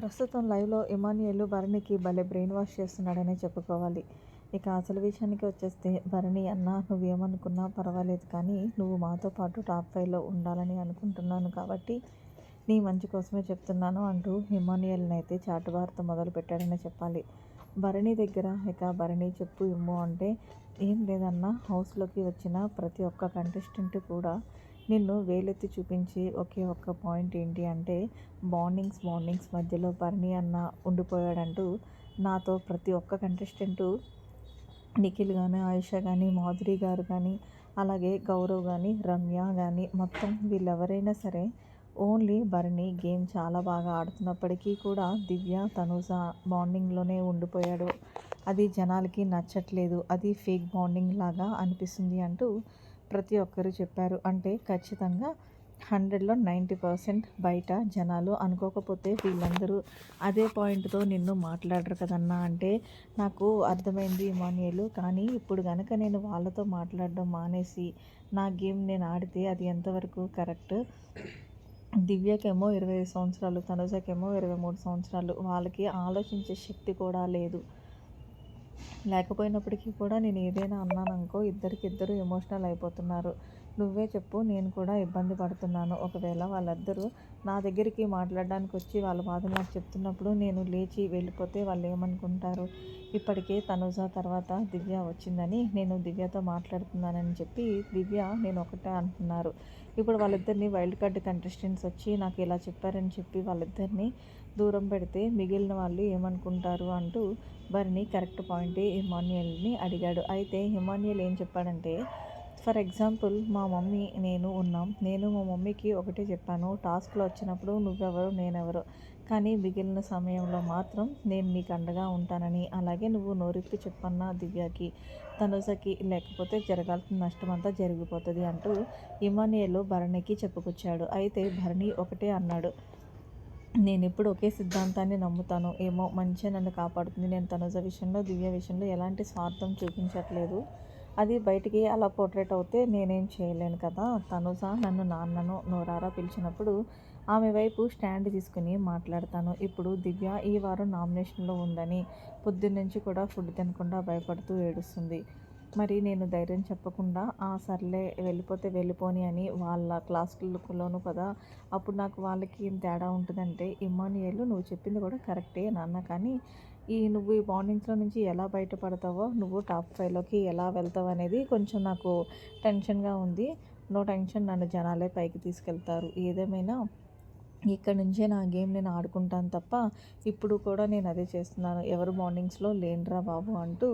ప్రస్తుతం లైవ్లో ఇమాన్యుయల్ భరణికి భలే బ్రెయిన్ వాష్ చేస్తున్నాడనే చెప్పుకోవాలి. ఇక అసలు విషయానికి వచ్చేస్తే భరణి అన్న నువ్వేమనుకున్నా పర్వాలేదు కానీ నువ్వు మాతో పాటు టాప్ ఫైవ్లో ఉండాలని అనుకుంటున్నాను కాబట్టి నీ మంచి కోసమే చెప్తున్నాను అంటూ హిమానియల్ని అయితే చాటువార్త మొదలు పెట్టాడనే చెప్పాలి. భరణి దగ్గర ఇక భరణి చెప్పు ఇమ్ము అంటే ఏం లేదన్నా హౌస్లోకి వచ్చిన ప్రతి ఒక్క కంటెస్టెంట్ కూడా నిన్ను వేలెత్తి చూపించి ఒకే ఒక్క పాయింట్ ఏంటి అంటే బాండింగ్స్ బాండింగ్స్ మధ్యలో పర్ణి అన్న ఉండిపోయాడంటూ నాతో ప్రతి ఒక్క కంటెస్టెంటు నిఖిల్ కానీ ఆయుష కానీ మాధురి గారు కానీ అలాగే గౌరవ్ కానీ రమ్య కానీ మొత్తం వీళ్ళెవరైనా సరే ఓన్లీ భరణి గేమ్ చాలా బాగా ఆడుతున్నప్పటికీ కూడా దివ్య తనుజ బాండింగ్లోనే ఉండిపోయాడు. అది జనాలకి నచ్చట్లేదు. అది ఫేక్ బాండింగ్ లాగా అనిపిస్తుంది అంటూ ప్రతి ఒక్కరు చెప్పారు. అంటే ఖచ్చితంగా హండ్రెడ్లో నైంటీ పర్సెంట్ బయట జనాలు అనుకోకపోతే వీళ్ళందరూ అదే పాయింట్తో నిన్ను మాట్లాడరు కదన్నా. అంటే నాకు అర్థమైంది ఇమానియలు కానీ ఇప్పుడు కనుక నేను వాళ్ళతో మాట్లాడడం మానేసి నా గేమ్ నేను ఆడితే అది ఎంతవరకు కరెక్ట్? దివ్యకేమో ఇరవై సంవత్సరాలు తనుజకేమో ఇరవై మూడు సంవత్సరాలు. వాళ్ళకి ఆలోచించే శక్తి కూడా లేదు. లేకపోయినప్పటికీ కూడా నేను ఏదైనా అన్నాననుకో ఇద్దరికిద్దరు ఎమోషనల్ అయిపోతున్నారు. నువ్వే చెప్పు నేను కూడా ఇబ్బంది పడుతున్నాను. ఒకవేళ వాళ్ళిద్దరూ నా దగ్గరికి మాట్లాడడానికి వచ్చి వాళ్ళ బాధలు నాకు చెప్తున్నప్పుడు నేను లేచి వెళ్ళిపోతే వాళ్ళు ఏమనుకుంటారు? ఇప్పటికే తనుజ తర్వాత దివ్య వచ్చిందని నేను దివ్యతో మాట్లాడుతున్నానని చెప్పి దివ్య నేను ఒకటే అంటున్నారు ఇప్పుడు వాళ్ళిద్దరిని వైల్డ్ కార్డ్ కంటెస్టెంట్స్ వచ్చి నాకు ఇలా చెప్పారని చెప్పి వాళ్ళిద్దరిని దూరం పెడితే మిగిలిన వాళ్ళు ఏమనుకుంటారు అంటూ భరణి కరెక్ట్ పాయింటే హిమాన్యుయల్ని అడిగాడు. అయితే హిమాన్యుయల్ ఏం చెప్పాడంటే ఫర్ ఎగ్జాంపుల్ మా మమ్మీ నేను ఉన్నాం. నేను మా మమ్మీకి ఒకటే చెప్పాను. టాస్క్లో వచ్చినప్పుడు నువ్వెవరు నేనెవరు. కానీ మిగిలిన సమయంలో మాత్రం నేను నీకు అండగా ఉంటానని. అలాగే నువ్వు నోరిప్పి చెప్పన్నా దివ్యకి తనుజకి లేకపోతే జరగాల్సిన నష్టం అంతా జరిగిపోతుంది అంటూ ఇమానియలు భరణికి చెప్పుకొచ్చాడు. అయితే భరణి ఒకటే అన్నాడు నేను ఇప్పుడు ఒకే సిద్ధాంతాన్ని నమ్ముతాను ఏమో మంచిగా నన్ను కాపాడుతుంది. నేను తనుజ విషయంలో దివ్య విషయంలో ఎలాంటి స్వార్థం చూపించట్లేదు. అది బయటికి అలా పోర్ట్రేట్ అవుతే నేనేం చేయలేను కదా. తనుజ నన్ను నాన్నను నోరారా పిలిచినప్పుడు ఆమె వైపు స్టాండ్ తీసుకుని మాట్లాడతాను. ఇప్పుడు దివ్య ఈ వారం నామినేషన్లో ఉందని పొద్దున్నుంచి కూడా ఫుడ్ తినకుండా భయపడుతూ ఏడుస్తుంది. మరి నేను ధైర్యం చెప్పకుండా ఆ సర్లే వెళ్ళిపోతే వెళ్ళిపోని అని వాళ్ళ క్లాసులోను కదా అప్పుడు నాకు వాళ్ళకి ఏం తేడా ఉంటుందంటే ఇమ్మానియల్ నువ్వు చెప్పింది కూడా కరెక్టే నాన్న కానీ ఈ నువ్వు ఈ బాండింగ్స్లో నుంచి ఎలా బయటపడతావో నువ్వు టాప్ ఫైవ్లోకి ఎలా వెళ్తావు అనేది కొంచెం నాకు టెన్షన్గా ఉంది. నో టెన్షన్ నన్ను జనాలే పైకి తీసుకెళ్తారు. ఏదేమైనా ఇక్కడ నుంచే నా గేమ్ నేను ఆడుకుంటాను తప్ప ఇప్పుడు కూడా నేను అదే చేస్తున్నాను. ఎవరు మార్నింగ్స్లో లేనురా బాబు అంటూ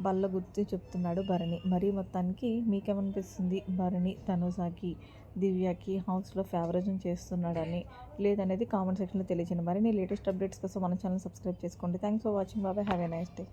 బల్ల గుర్తి చెప్తున్నాడు భరణి. మరీ మొత్తానికి మీకేమనిపిస్తుంది? భరణి తనుజాకి దివ్యకి హౌస్లో ఫేవరేజం చేస్తున్నాడని లేదనేది కామెంట్ సెక్షన్లో తెలియజేయండి. మరి నీ లేటెస్ట్ అప్డేట్స్ కోసం మన ఛానల్ సబ్స్క్రైబ్ చేసుకోండి. థ్యాంక్స్ ఫర్ వాచింగ్ బాబాయ్. Have a nice day.